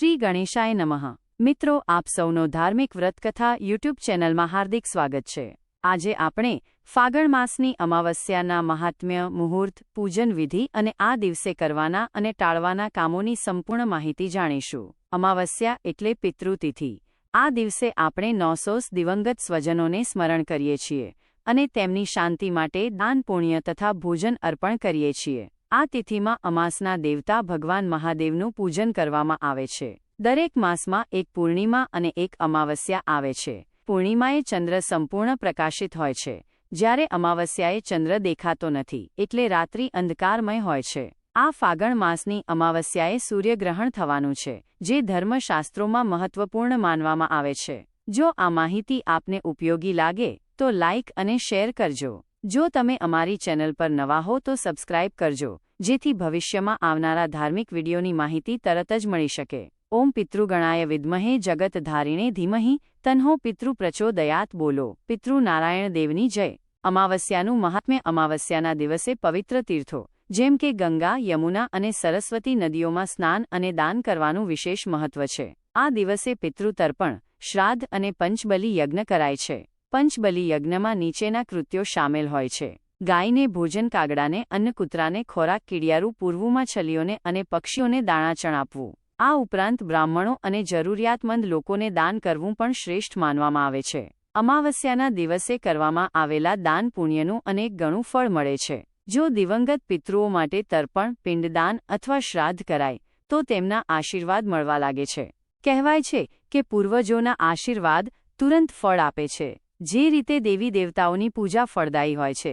શ્રી ગણેશાય નમઃ. મિત્રો, આપ સૌનો ધાર્મિક વ્રતકથા યુટ્યુબ ચેનલમાં હાર્દિક સ્વાગત છે. આજે આપણે ફાગણ માસની અમાવસ્યાના મહાત્મ્ય, મુહૂર્ત, પૂજન વિધિ અને આ દિવસે કરવાના અને ટાળવાના કામોની સંપૂર્ણ માહિતી જાણીશું. અમાવસ્યા એટલે પિતૃતિથિ. આ દિવસે આપણે નોસોસ દિવંગત સ્વજનોને સ્મરણ કરીએ છીએ અને તેમની શાંતિ માટે દાન પુણ્ય તથા ભોજન અર્પણ કરીએ છીએ. આ તિથિમાં અમાસના દેવતા ભગવાન મહાદેવનું પૂજન કરવામાં આવે છે. દરેક માસમાં એક પૂર્ણિમા અને એક અમાવસ્યા આવે છે. પૂર્ણિમાએ ચંદ્ર સંપૂર્ણ પ્રકાશિત હોય છે. જ્યારે અમાવસ્યાએ ચંદ્ર દેખાતો નથી, એટલે રાત્રિ અંધકારમય હોય છે. આ ફાગણ માસની અમાવસ્યાએ સૂર્યગ્રહણ થવાનું છે, જે ધર્મશાસ્ત્રોમાં મહત્વપૂર્ણ માનવામાં આવે છે. જો આ માહિતી આપને ઉપયોગી લાગે, તો લાઇક અને શેર કરજો. જો તમે અમારી ચેનલ પર નવા હો તો સબસ્ક્રાઇબ કરજો, જેથી ભવિષ્યમાં આવનારા ધાર્મિક વિડીયોની માહિતી તરત જ મળી શકે. ઓમ પિતૃગણાય વિદ્મહે જગત ધારીણે ધીમહી, તન્હો પિતૃ પ્રચોદયાત બોલો. પિતૃ નારાયણ દેવની જય. અમાવસ્યાનું મહાત્મ્ય અમાવસ્યાના દિવસે પવિત્ર તીર્થો, જેમ કે ગંગા, યમુના અને સરસ્વતી નદીઓમાં સ્નાન અને દાન કરવાનું વિશેષ મહત્વ છે. આ દિવસે પિતૃતર્પણ શ્રાદ્ધ અને પંચબલી યજ્ઞ કરાય છે. પંચબલી યજ્ઞમાં નીચેના કૃત્યો સામેલ હોય છે. ગાયને ભોજન કાગડાને અન્ન કૂતરાને ખોરાક કીડિયારું પૂર્વુમાં છલીઓને અને પક્ષીઓને દાણાચણ આપવું. આ ઉપરાંત બ્રાહ્મણો અને જરૂરિયાતમંદ લોકોને દાન કરવું પણ શ્રેષ્ઠ માનવામાં આવે છે. અમાવસ્યાના દિવસે કરવામાં આવેલા દાન પુણ્યનું અનેક ગણું ફળ મળે છે. જો દિવંગત પિતૃઓ માટે તર્પણ, પિંડદાન અથવા શ્રાદ્ધ કરાય, તો તેમના આશીર્વાદ મળવા લાગે છે. કહેવાય છે કે પૂર્વજોના આશીર્વાદ તુરંત ફળ આપે છે. જે રીતે દેવી દેવતાઓની પૂજા ફળદાયી હોય છે,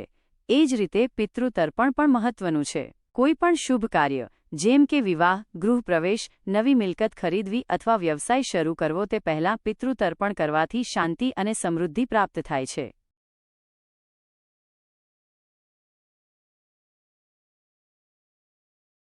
એ જ રીતે પિતૃતર્પણ પણ મહત્વનું છે. કોઈ પણ શુભ કાર્ય, જેમ કે વિવાહ ગૃહપ્રવેશ નવી મિલકત ખરીદવી અથવા વ્યવસાય શરૂ કરવો તે પહેલાં પિતૃતર્પણ કરવાથી શાંતિ અને સમૃદ્ધિ પ્રાપ્ત થાય છે.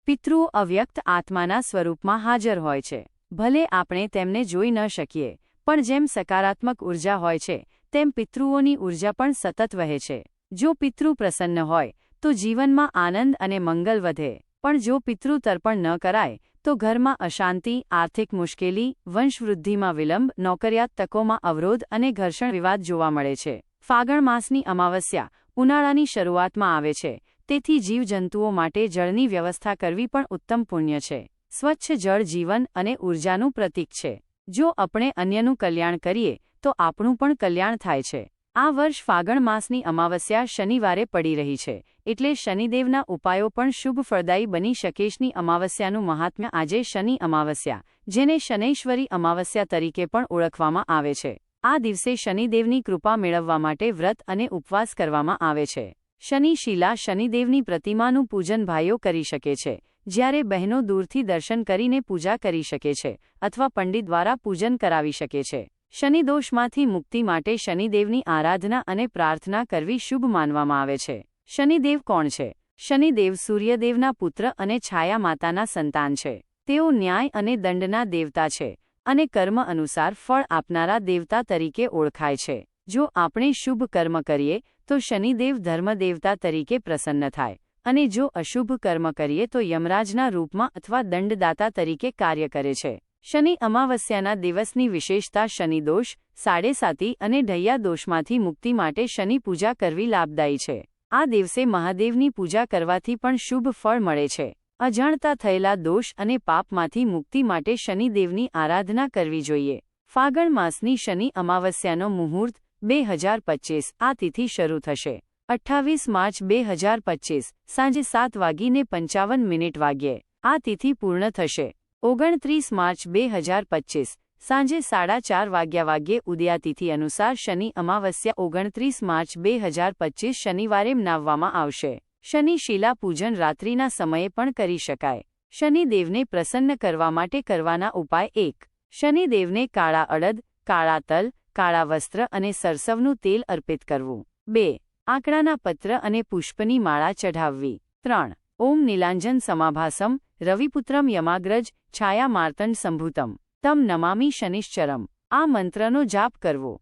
પિતૃઓ અવ્યક્ત આત્માના સ્વરૂપમાં હાજર હોય છે. ભલે આપણે તેમને જોઈ ન શકીએ, પણ જેમ સકારાત્મક ઊર્જા હોય છે તેમ પિતૃઓની ઊર્જા પણ સતત વહે છે. જો પિતૃ પ્રસન્ન હોય, તો જીવનમાં આનંદ અને મંગલ વધે. પણ જો પિતૃ તર્પણ ન કરાય, તો ઘરમાં અશાંતિ, આર્થિક મુશ્કેલી, વંશવૃદ્ધિમાં વિલંબ, નોકરિયાત તકોમાં અવરોધ અને ઘર્ષણ વિવાદ જોવા મળે છે. ફાગણ માસની અમાવસ્યા, ઉનાળાની શરૂઆતમાં આવે છે. તેથી જીવજંતુઓ માટે જળની વ્યવસ્થા કરવી પણ ઉત્તમ પુણ્ય છે. સ્વચ્છ જળ જીવન અને ઉર્જાનું પ્રતીક છે. જો આપણે અન્યનું કલ્યાણ કરીએ તો આપણું પણ કલ્યાણ થાય છે. આ વર્ષ ફાગણ માસની અમાવસ્યા શનિવારે પડી રહી છે, એટલે શનિદેવના ઉપાયો પણ શુભ ફળદાયી બની શકેશની અમાવસ્યાનું મહાત્મ્ય આજે શનિ અમાવસ્યા, જેને શનૈશ્વરી અમાવસ્યા તરીકે પણ ઓળખવામાં આવે છે. આ દિવસે શનિદેવની કૃપા મેળવવા માટે વ્રત અને ઉપવાસ કરવામાં આવે છે. શનિ શિલા શનિદેવની પ્રતિમાનું પૂજન ભાઈઓ કરી શકે છે, જ્યારે બહેનો દૂરથી દર્શન કરીને પૂજા કરી શકે છે, અથવા પંડિત દ્વારા પૂજન કરાવી શકે છે. શનિદોષમાંથી મુક્તિ માટે શનિદેવની આરાધના અને પ્રાર્થના કરવી શુભ માનવામાં આવે છે. શનિદેવ કોણ છે? શનિદેવ સૂર્યદેવના પુત્ર અને છાયા માતાના સંતાન છે. તેઓ ન્યાય અને દંડના દેવતા છે અને કર્મ અનુસાર ફળ આપનારા દેવતા તરીકે ઓળખાય છે. જો આપણે શુભ કર્મ કરીએ, તો શનિદેવ ધર્મદેવતા તરીકે પ્રસન્ન થાય અને જો અશુભ કર્મ કરીએ, તો યમરાજના રૂપમાં અથવા દંડદાતા તરીકે કાર્ય કરે છે. શનિ અમાવસ્યાના દિવસની વિશેષતા શનિદોષ સાડેસાતી અને ઢૈયા દોષમાંથી મુક્તિ માટે શનિ પૂજા કરવી લાભદાયી છે. આ દિવસે મહાદેવની પૂજા કરવાથી પણ શુભ ફળ મળે છે. અજાણતા થયેલા દોષ અને પાપમાંથી મુક્તિ માટે શનિદેવની આરાધના કરવી જોઈએ. ફાગણ માસની શનિ અમાવસ્યાનો મુહૂર્ત બે હજાર પચીસ આ તિથિ શરૂ થશે. અઠ્ઠાવીસ માર્ચ બે હજાર પચીસ સાંજે સાત વાગીને પંચાવન મિનિટ વાગ્યે, આ તિથિ પૂર્ણ થશે. ઓગણત્રીસ માર્ચ બે હજાર પચીસ, સાંજે સાડા ચાર વાગ્યા વાગ્યે ઉદયાતિથિ અનુસાર શનિ અમાવસ્યા ઓગણત્રીસ માર્ચ બે હજાર પચીસ શનિવારે મનાવવામાં આવશે. શનિ શિલા પૂજન રાત્રિના સમયે પણ કરી શકાય. શનિદેવને પ્રસન્ન કરવા માટે કરવાના ઉપાય એક શનિદેવને કાળા અડદ, કાળા તલ, કાળા વસ્ત્ર અને સરસવનું તેલ અર્પિત કરવું. બે, આંકડાના પત્ર અને પુષ્પની માળા ચઢાવવી. ત્રણ, ઓમ નીલાંજન સમાભાસમ રવિપુત્રમ યમાગ્રજ છાયા માર્તંડ સંભૂતમ. તમ નમામી શનિશ્ચરમ. આ મંત્રનો જાપ કરવો.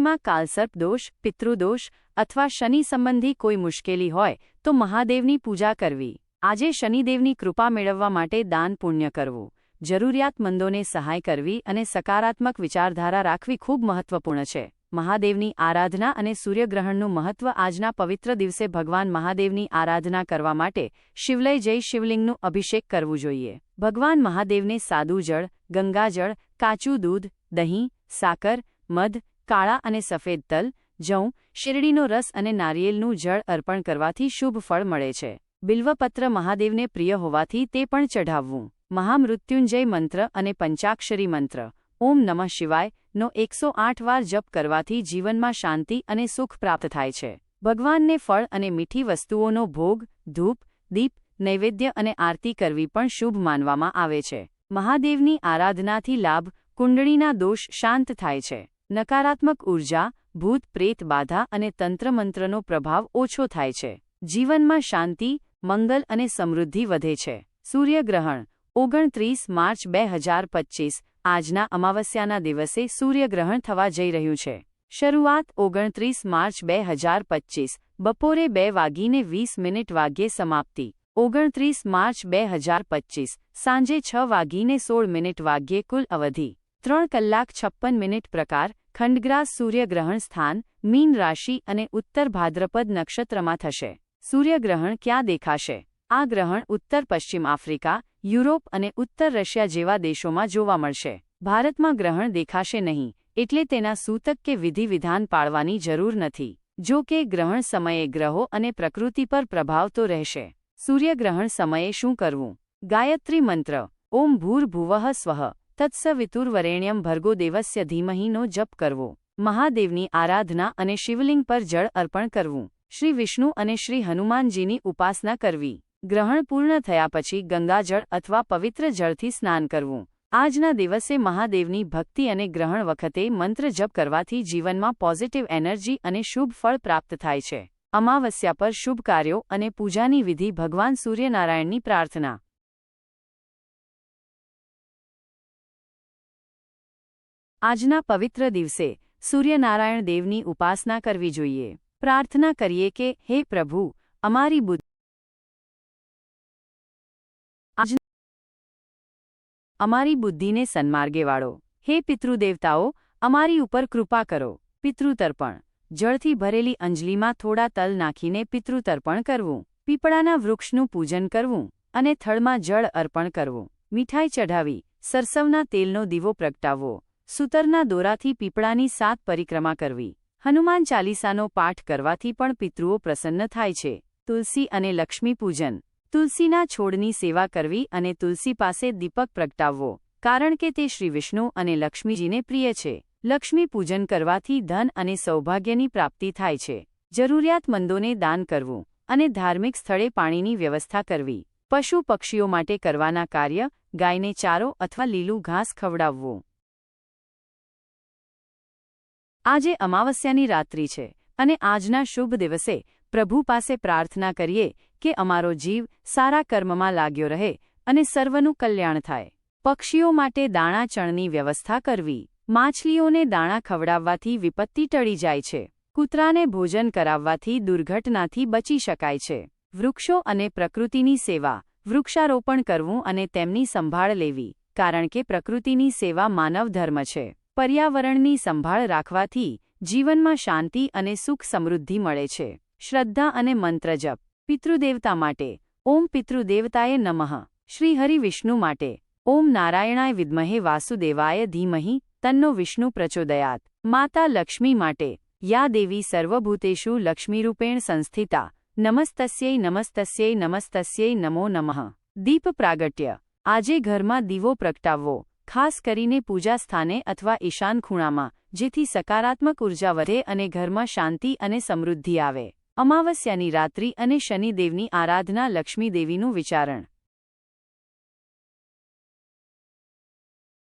માં કાલસર્પ દોષ પિતૃદોષ અથવા શનિ સંબંધી કોઈ મુશ્કેલી હોય તો મહાદેવની પૂજા કરવી. આજે શનિદેવની કૃપા મેળવવા માટે દાન પુણ્ય કરવું. જરૂરિયાતમંદોને સહાય કરવી અને સકારાત્મક વિચારધારા રાખવી ખૂબ મહત્વપૂર્ણ છે. મહાદેવની આરાધના અને સૂર્યગ્રહણનું મહત્વ આજના પવિત્ર દિવસે ભગવાન મહાદેવની આરાધના કરવા માટે શિવલય જઈ શિવલિંગનું અભિષેક કરવું જોઈએ. ભગવાન મહાદેવને સાદું જળ ગંગાજળ કાચું દૂધ, દહીં, સાકર, મધ, કાળા અને સફેદ તલ, જઉં, શેરડીનો રસ અને નારિયેલનું જળ અર્પણ કરવાથી શુભ ફળ મળે છે. બિલ્વપત્ર મહાદેવને પ્રિય હોવાથી તે પણ ચઢાવવું. મહામૃત્યુંજય મંત્ર અને પંચાક્ષરી મંત્ર. ઓમ નમઃ શિવાય, નો એકસો આઠ વાર જપ કરવાથી જીવનમાં શાંતિ અને સુખ પ્રાપ્ત થાય છે. ભગવાનને ફળ અને મીઠી વસ્તુઓનો ભોગ, ધૂપ, દીપ, નૈવેદ્ય અને આરતી કરવી પણ શુભ માનવામાં આવે છે. મહાદેવની આરાધનાથી લાભ, કુંડળીના દોષ શાંત થાય છે. નકારાત્મક ઊર્જા ભૂત, પ્રેત, બાધા અને તંત્રમંત્રનો પ્રભાવ ઓછો થાય છે. જીવનમાં શાંતિ, મંગલ અને સમૃદ્ધિ વધે છે. સૂર્યગ્રહણ ઓગણત્રીસ માર્ચ બે હજાર પચ્ચીસ આજના અમાવસ્યાના દિવસે સૂર્યગ્રહણ થવા જઈ રહ્યું છે. શરૂઆત ઓગણત્રીસ માર્ચ બે હજાર પચ્ચીસ બપોરે બે વાગીને વીસ મિનિટ વાગ્યે સમાપ્તિ. ઓગણત્રીસ માર્ચ બે હજાર પચ્ચીસ સાંજે છ વાગીને સોળ મિનિટ વાગ્યે કુલ અવધિ. ત્રણ કલાક છપ્પન મિનિટ પ્રકાર, ખંડગ્રાસ સૂર્યગ્રહણ સ્થાન, મીન રાશિ અને ઉત્તર ભાદ્રપદ નક્ષત્રમાં થશે. સૂર્યગ્રહણ ક્યાં દેખાશે? આ ગ્રહણ ઉત્તર પશ્ચિમ આફ્રિકા યુરોપ અને ઉત્તર રશિયા જેવા દેશોમાં જોવા મળશે. ભારતમાં ગ્રહણ દેખાશે નહીં, એટલે તેના સૂતક કે વિધિ વિધાન પાળવાની જરૂર નથી. જો કે ગ્રહણ સમયે ગ્રહો અને પ્રકૃતિ પર પ્રભાવ તો રહેશે. સૂર્યગ્રહણ સમયે શું કરવું? ગાયત્રી મંત્ર, ઓમ ભૂર્ભુવઃ સ્વઃ, તત્સવિતુર્વરેણ્યમ ભર્ગો દેવસ્ય ધીમહીનો જપ કરવો. મહાદેવની આરાધના અને શિવલિંગ પર જળ અર્પણ કરવું. શ્રી વિષ્ણુ અને શ્રી હનુમાનજીની ઉપાસના કરવી. ગ્રહણ પૂર્ણ થયા પછી ગંગાજળ અથવા પવિત્ર જળથી સ્નાન કરવું. આજના દિવસે મહાદેવની ભક્તિ અને ગ્રહણ વખતે મંત્ર જપ કરવાથી જીવનમાં પોઝિટિવ એનર્જી અને શુભ ફળ પ્રાપ્ત થાય છે. અમાવસ્યા પર શુભ કાર્યો અને પૂજાની વિધિ ભગવાન સૂર્યનારાયણની પ્રાર્થના. આજના પવિત્ર દિવસે સૂર્યનારાયણ દેવની ઉપાસના કરવી જોઈએ. પ્રાર્થના કરીએ કે, હે પ્રભુ, અમારી બુદ્ધિ અમારી બુદ્ધિને સન્માર્ગે વાળો. હે પિતૃદેવતાઓ, અમારી ઉપર કૃપા કરો. પિતૃતર્પણ. જળથી ભરેલી અંજલીમાં થોડા તલ નાખીને પિતૃતર્પણ કરવું. પીપળાના વૃક્ષનું પૂજન કરવું અને થળમાં જળ અર્પણ કરવું. મીઠાઈ ચઢાવી, સરસવના તેલનો દીવો પ્રગટાવવો. સૂતરના દોરાથી પીપળાની સાત પરિક્રમા કરવી. હનુમાન ચાલીસાનો પાઠ કરવાથી પણ પિતૃઓ પ્રસન્ન થાય છે. તુલસી અને લક્ષ્મી પૂજન. તુલસીના છોડની સેવા કરવી અને તુલસી પાસે દીપક પ્રગટાવવો, કારણ કે તે શ્રી વિષ્ણુ અને લક્ષ્મીજીને પ્રિય છે. લક્ષ્મી પૂજન કરવાથી ધન અને સૌભાગ્યની પ્રાપ્તિ થાય છે. જરૂરિયાતમંદોને દાન કરવું અને ધાર્મિક સ્થળે પાણીની વ્યવસ્થા કરવી, પશુ પક્ષીઓ માટે કરવાના કાર્ય, ગાયને ચારો અથવા લીલું ઘાસ ખવડાવવું. આજે અમાવસ્યાની રાત્રિ છે અને આજના શુભ દિવસે પ્રભુ પાસે પ્રાર્થના કરીએ કે અમારો જીવ સારા કર્મમાં લાગ્યો રહે અને સર્વનું કલ્યાણ થાય. પક્ષીઓ માટે દાણા ચણની વ્યવસ્થા કરવી. માછલીઓને દાણા ખવડાવવાથી વિપત્તિ ટળી જાય છે. કૂતરાને ભોજન કરાવવાથી દુર્ઘટનાથી બચી શકાય છે. વૃક્ષો અને પ્રકૃતિની સેવા. વૃક્ષારોપણ કરવું અને તેમની સંભાળ લેવી, કારણ કે પ્રકૃતિની સેવા માનવ ધર્મ છે. પર્યાવરણની સંભાળ રાખવાથી જીવનમાં શાંતિ અને સુખ સમૃદ્ધિ મળે છે. શ્રદ્ધા અને મંત્રજપ પિતૃદેવતા માટે, ઓમ પિતૃદેવતાએ નમઃ. શ્રી વિષ્ણુ માટે, ઓમ નારાયણાય વિદ્મહે વાસુદેવાય ધીમહિ, તન્નો વિષ્ણુ પ્રચોદયાત. માતા લક્ષ્મી માટે, યા દેવી સર્વભૂતેષુ લક્ષ્મીરૂપેણ સંસ્થિતા, નમસ્તસ્યૈ નમસ્તસ્યૈ નમસ્તસ્યૈ નમો નમઃ. દીપ પ્રાગટ્ય. આજે ઘરમાં દીવો પ્રગટાવવો, ખાસ કરીને પૂજા સ્થાને અથવા ઈશાન ખૂણામાં, જેથી સકારાત્મક ઊર્જા વધે અને ઘરમાં શાંતિ અને સમૃદ્ધિ આવે. અમાવસ્યાની રાત્રિ અને શનિદેવની આરાધના લક્ષ્મીદેવીનું વિચારણ.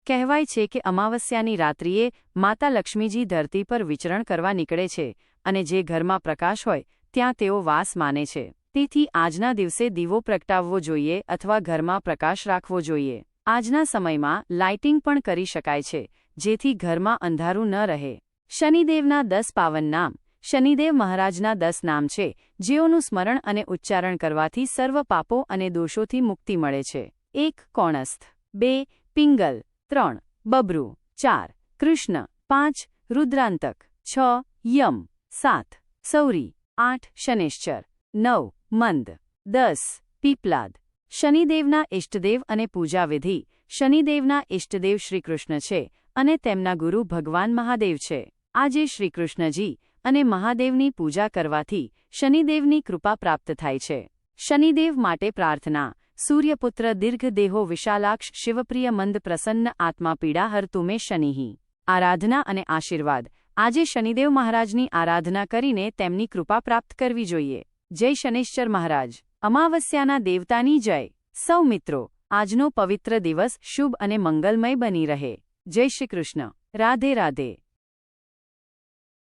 કહેવાય છે કે અમાવસ્યાની રાત્રિએ માતા લક્ષ્મીજી ધરતી પર વિચરણ કરવા નીકળે છે અને જે ઘરમાં પ્રકાશ હોય, ત્યાં તેઓ વાસ માને છે. તેથી આજના દિવસે દીવો પ્રગટાવવો જોઈએ અથવા ઘરમાં પ્રકાશ રાખવો જોઈએ. આજના સમયમાં લાઇટિંગ પણ કરી શકાય છે, જેથી ઘરમાં અંધારું ન રહે. શનિદેવના દસ પાવન નામ. શનિદેવ મહારાજના દસ નામ છે, જેઓનું સ્મરણ અને ઉચ્ચારણ કરવાથી સર્વ પાપો અને દોષોથી મુક્તિ મળે છે. એક, કોણસ્થ. બે, પિંગલ. ત્રણ, બબરુ. ચાર, કૃષ્ણ. પાંચ, રુદ્રાંતક. છ, યમ. સાત, સૌરી. આઠ, શનેશ્ચર. નવ, મંદ. દસ, પીપલાદ. શનિદેવના ઇષ્ટદેવ અને પૂજાવિધિ. શનિદેવના ઇષ્ટદેવ શ્રીકૃષ્ણ છે અને તેમના ગુરુ ભગવાન મહાદેવ છે. આજે શ્રીકૃષ્ણજી અને મહાદેવની પૂજા કરવાથી શનિદેવની કૃપા પ્રાપ્ત થાય છે. શનિદેવ માટે પ્રાર્થના, સૂર્યપુત્ર દીર્ઘદેહો વિશાલાક્ષ શિવપ્રિય મંદ પ્રસન્ન આત્મા પીડા હરતુમે શનિહી. આરાધના અને આશીર્વાદ. આજે શનિદેવ મહારાજની આરાધના કરીને તેમની કૃપા પ્રાપ્ત કરવી જોઈએ. જય શનિશ્ચર મહારાજ. અમાવસ્યાના દેવતાની જય. સૌ મિત્રો, આજનો પવિત્ર દિવસ શુભ અને મંગલમય બની રહે. જય શ્રી કૃષ્ણ. રાધે રાધે.